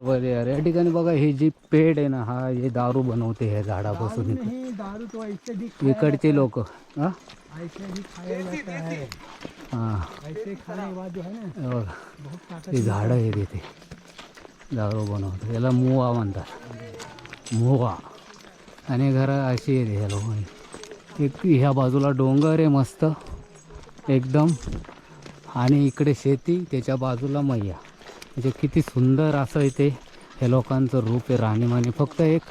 बरे यार या ठिकाणी बघा हे जी पेड आहे ना हा हे दारू बनवते ह्या झाडापासून. तो इकडचे लोक हा? है. हा है हे हे। झाडं आहे तिथे दारू बनवतात याला मुवा म्हणतात. मुवा. आणि घरं अशी आहे ह्या. लोक एक ह्या बाजूला डोंगर आहे मस्त. एकदम. आणि इकडे शेती त्याच्या बाजूला मैया. म्हणजे किती सुंदर असं इथे हे लोकांचं रूप आहे राहणीमानी. फक्त एक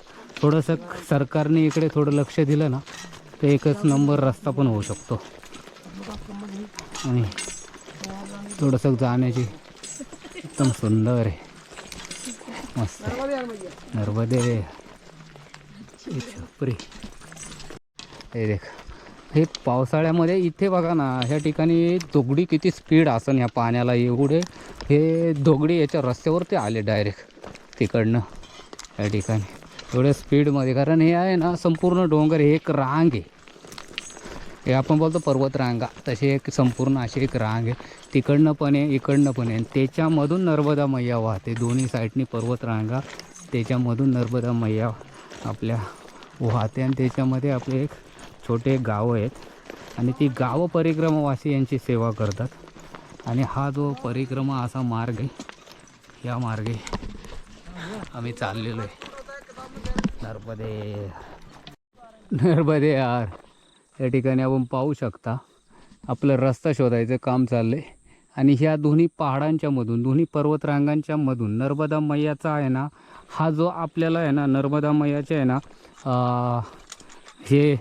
थोडंसं सरकारने इकडे थोडं लक्ष दिलं ना तर एकच नंबर रस्ता पण होऊ शकतो. आणि थोडंसं जाण्याची एकदम सुंदर आहे. मस्त नर्मदे. छपरी हे देख. हे पावसाळ्यामध्ये इथे बघा ना ह्या ठिकाणी दोगडी किती स्पीड असन या पाण्याला एवढे. हे दोगडी याच्या रस्त्यावरती आले डायरेक्ट तिकडनं या ठिकाणी. एवढ्या स्पीडमध्ये कारण हे आहे ना संपूर्ण डोंगर हे एक रांग आहे. हे आपण बोलतो पर्वत रांगा तशी एक संपूर्ण अशी एक रांग आहे. तिकडनं पण आहे इकडनं पण आहे. आणि त्याच्यामधून नर्मदा मैया वाहते. दोन्ही साईडनी पर्वत रांगा त्याच्यामधून नर्मदा मैया आपल्या वाहते. आणि त्याच्यामध्ये आपले एक छोटे गावं आहेत. आणि ती गावं परिक्रमावासी यांची सेवा करतात. आणि हा जो परिक्रमा असा मार्ग आहे या मार्गे आम्ही चाललेलो आहे. नर्मदे. नर्मदे यार या ठिकाणी आपण पाहू शकता आपलं रस्ता शोधायचं काम चाललं आहे आणि ह्या दोन्ही पहाडांच्या मधून दोन्ही पर्वतरांगांच्या मधून नर्मदा मैयाचा आहे ना हा जो आपल्याला आहे ना नर्मदा मैयाचे आहे ना हे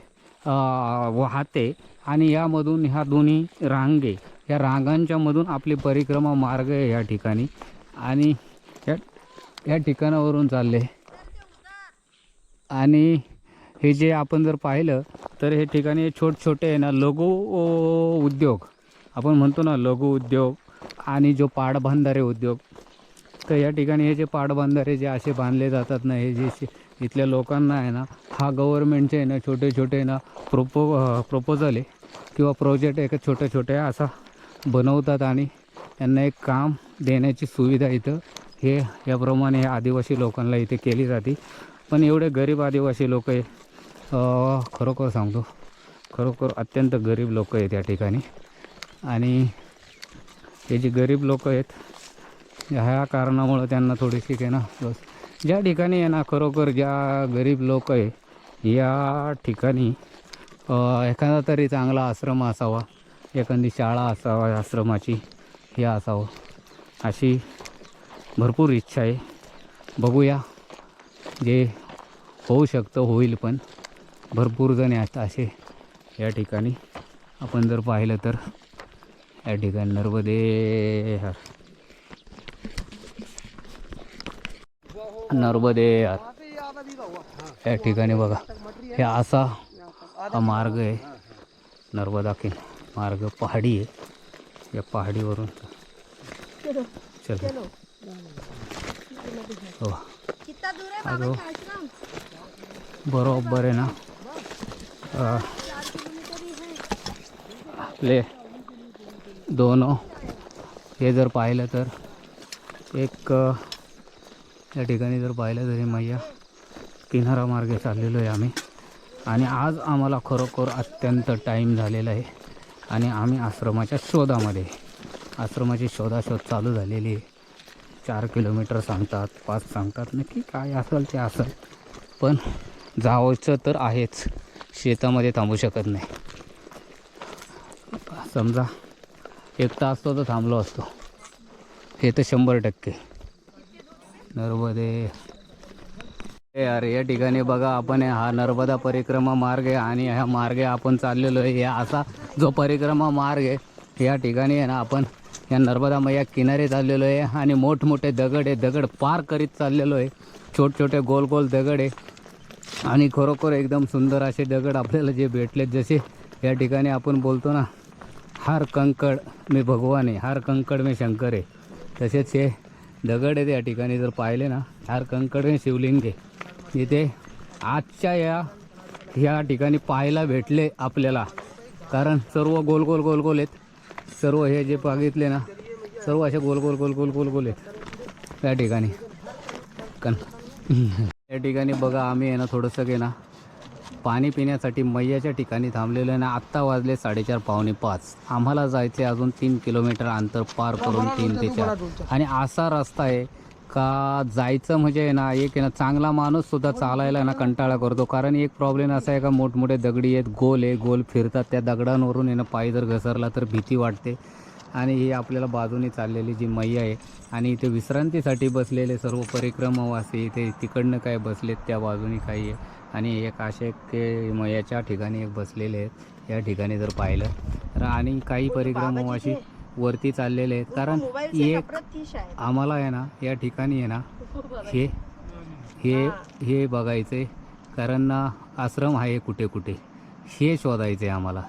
वाहते आणि यामधून ह्या दोन्ही रांगे या रांगांच्या मधून आपली परिक्रमा मार्ग आहे या ठिकाणी. आणि या या ठिकाणावरून चालले. आणि हे जे आपण जर पाहिलं तर हे ठिकाणी छोट छोटे आहे ना लघु उद्योग. आपण म्हणतो ना लघु उद्योग आणि जो पाडबांधारे उद्योग. तर या ठिकाणी हे जे पाडबांधारे जे असे बांधले जातात ना हे जे इथल्या लोकांना आहे ना हा गव्हर्मेंटचे आहे ना छोटे छोटे ना प्रोपो प्रपोजल आहे किंवा प्रोजेक्ट एक छोट्या छोट्या असा बनवतात आणि त्यांना एक काम देण्याची सुविधा इथं हे याप्रमाणे हे आदिवासी लोकांना इथे केली जाते. पण एवढे गरीब आदिवासी लोक आहे खरोखर सांगतो खरोखर अत्यंत गरीब लोक आहेत या ठिकाणी. आणि हे जे गरीब लोक आहेत ह्या कारणामुळं त्यांना थोडीशी काय ना बस ज्या ठिकाणी आहे ना खरोखर ज्या गरीब लोक आहे या ठिकाणी एखादा तरी चांगला आश्रम असावा एखादी शाळा असावा आश्रमाची हे असावं. अशी भरपूर इच्छा आहे. बघूया जे होऊ शकतं होईल पण. भरपूर जण आहेत असे या ठिकाणी. आपण जर पाहिलं तर या ठिकाणी नर्मदे नर्मदे या ठिकाणी बघा. हे असा हा मार्ग आहे. नर्मदा की मार्ग पहाडी आहे. या पहाडीवरून चल. हो. है हा बरोबर आहे ना? ही है आपले दोन हे. जर पाहिलं तर एक या ठिकाणी जर पाहिलं तरी मैया किनारा मार्गे चाललेलो आहे आम्ही. आणि आज आम्हाला खरोखर अत्यंत टाईम झालेला आहे. आणि आम्ही आश्रमाच्या शोधामध्ये आश्रमाची शोधाशोध चालू झालेली आहे. चार किलोमीटर सांगतात पाच सांगतात नक्की काय असेल ते असेल. पण जावचं तर आहेच शेतामध्ये थांबू शकत नाही. समजा एक तास तो तर थांबलो असतो. हे तर शंभर टक्के. नर्मदे. यार या ठिकाणी बघा आपण हा नर्मदा परिक्रमा मार्ग आहे आणि ह्या मार्गे आपण चाललेलो आहे. या असा जो परिक्रमा मार्ग आहे या ठिकाणी आहे ना आपण या नर्मदा मैया किनारे चाललेलो आहे आणि मोठमोठे दगड आहे दगड पार करीत चाललेलो आहे. छोटे छोटे गोल गोल दगड आहे. आणि खरोखर एकदम सुंदर असे दगड आपल्याला जे भेटलेत जसे या ठिकाणी आपण बोलतो ना हार कंकड मी भगवान आहे हार कंकड मी शंकर आहे. तसेच हे दगड आहेत या ठिकाणी जर पाहिले ना यार कंकड शिवलिंग आहे. इथे आजच्या या ह्या ठिकाणी पाहायला भेटले आपल्याला. कारण सर्व गोल गोल गोल गोल आहेत. सर्व हे जे बघितले ना सर्व असे गोल गोल गोल गोल गोल गोल आहेत. त्या ठिकाणी. कन या ठिकाणी बघा आम्ही आहे ना थोडंसं घे ना पाणी पिण्यासाठी मैयाच्या ठिकाणी थांबलेलं आहे ना आत्ता वाजले साडेचार पावणे पाच. आम्हाला जायचे अजून तीन किलोमीटर अंतर पार करून तीन ते चार आणि असा रस्ता आहे का जायचं म्हणजे आहे ना एक आहे ना चांगला माणूस सुद्धा चालायला ना कंटाळा करतो. कारण एक प्रॉब्लेम असा आहे का मोठमोठे दगडी आहेत गोल आहे गोल फिरतात. त्या दगडांवरून आहे ना पाय जर घसरला तर भीती वाटते. आणि ही आपल्याला बाजूने चाललेली जी मैया आहे आणि इथे विश्रांतीसाठी बसलेले सर्व परिक्रमावासी इथे तिकडनं काय बसलेत त्या बाजूने काही आहे. आणि एक असे के मैयाच्या ठिकाणी एक बसलेले आहेत. या ठिकाणी जर पाहिलं तर आणि काही परिक्रमावासी वरती चाललेले आहेत. कारण एक नफरत आहे आम्हाला आहे ना या ठिकाणी आहे ना हे हे हे बघायचं. आहे कारण ना आश्रम आहे कुठे कुठे. हे शोधायचं आहे आम्हाला.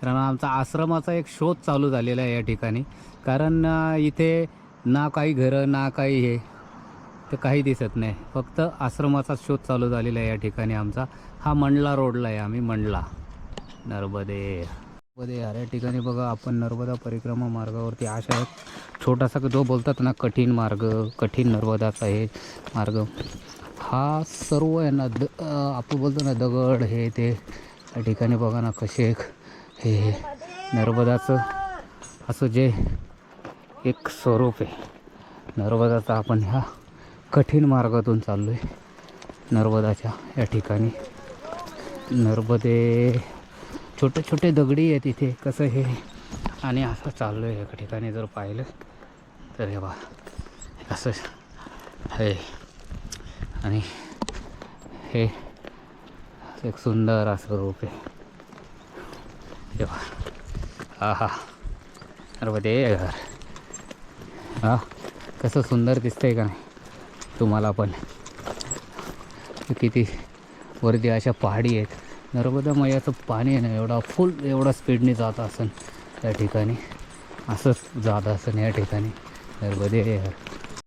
कारण आमचा आश्रमाचा एक शोध चालू झालेला आहे या ठिकाणी. कारण इथे ना काही घरं ना काही हे. तर काही दिसत नाही. फक्त आश्रमाचा शोध चालू झालेला आहे या ठिकाणी आमचा. हा मंडला रोडला आहे आम्ही मंडला. नर्मदे. नर्मदे यार या ठिकाणी बघा आपण नर्मदा परिक्रमा मार्गावरती अशा एक छोटासा जो बोलतात ना कठीण मार्ग कठीण नर्मदाचा हे मार्ग. हा सर्व आहे ना द आपण बोलतो ना दगड हे ते. या ठिकाणी बघा ना कसे एक हे नर्मदाचं. असं जे एक स्वरूप आहे. नर्मदाचा आपण ह्या कठीण मार्गातून चाललो आहे नर्मदाच्या या ठिकाणी. नर्मदे छोटे छोटे दगडी आहेत इथे कसं हे? आणि असं चाललो आहे एका ठिकाणी जर पाहिलं तर हे बा असं हे. आणि हे एक सुंदर असं रूप आहे. हे बा हा हा नर्मदे घर. हा कसं सुंदर दिसतंय का नाही? तुम्हाला पण. किती वरती अशा पहाडी आहेत. नर्मदा मैयाचं पाणी आहे ना एवढा फुल एवढा स्पीडने जात असेल त्या ठिकाणी. असंच जात असेल या ठिकाणी. नर्मदे